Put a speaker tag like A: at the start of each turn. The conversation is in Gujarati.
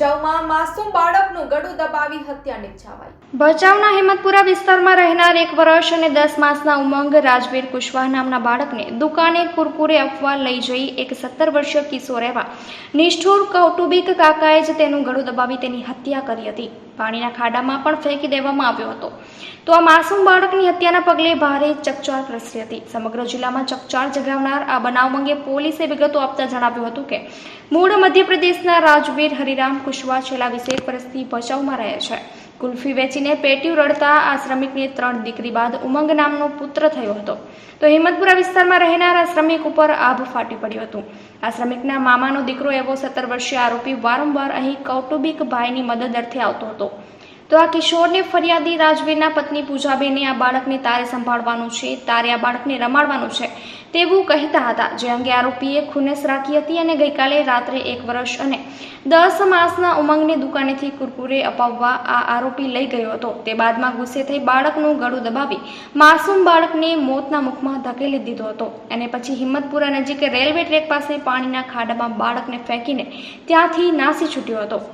A: માસૂમ બાળકનું ગળું દબાવી હત્યા નિપજાવાઈ
B: ભચાઉના હિંમતપુરા વિસ્તારમાં રહેનાર એક વર્ષ અને દસ માસના ઉમંગ રાજવીર કુશવાહ નામના બાળકને દુકાને કુરકુરે અફવા લઈ જઈ એક સત્તર વર્ષીય કિશોર એવા નિષ્ઠુર કૌટુંબિક કાકાએ જ તેનું ગળું દબાવી તેની હત્યા કરી હતી. પાણીના ખાડામાં પણ ફેંકી દેવામાં આવ્યો હતો. તો આ માસૂમ બાળકની હત્યાના પગલે ભારે ચકચાર પ્રસરી હતી. સમગ્ર જિલ્લામાં ચકચાર જગાવનાર આ બનાવ અંગે પોલીસે વિગતો આપતા જણાવ્યું હતું કે, મૂળ મધ્યપ્રદેશના રાજવીર હરિરામ કુશવા છેલ્લા વીસેક વર્ષથી ભચાઉમાં રહે છે. કુલ્ફી વેચીને પેટ્યું રડતા આ શ્રમિકને ત્રણ દીકરી બાદ ઉમંગ નામનો પુત્ર થયો હતો. તો હિંમતપુરા વિસ્તારમાં રહેનાર આ શ્રમિક ઉપર આભ ફાટી પડ્યું હતું. આ શ્રમિકના મામાનો દીકરો એવો સત્તર વર્ષીય આરોપી વારંવાર અહીં કૌટુંબિક ભાઈની મદદ અર્થે આવતો હતો. તો આ કિશોરને ફરિયાદી રાજવીરના પત્ની પૂજાબેને આ બાળકને તારે સંભાળવાનું છે, તારે આ બાળકને રમાડવાનું છે તેવું કહેતા હતા. જે અંગે આરોપીએ ખુનેસ રાખી હતી અને ગઈકાલે રાત્રે એક વર્ષ અને દસ માસના ઉમંગને દુકાનેથી કુરકુરે અપાવવા આ આરોપી લઈ ગયો હતો. તે બાદમાં ગુસ્સે થઈ બાળકનું ગળું દબાવી માસૂમ બાળકને મોતના મુખમાં ધકેલી દીધો હતો. અને પછી હિંમતપુરા નજીક રેલવે ટ્રેક પાસે પાણીના ખાડામાં બાળકને ફેંકીને ત્યાંથી નાસી છૂટ્યો હતો.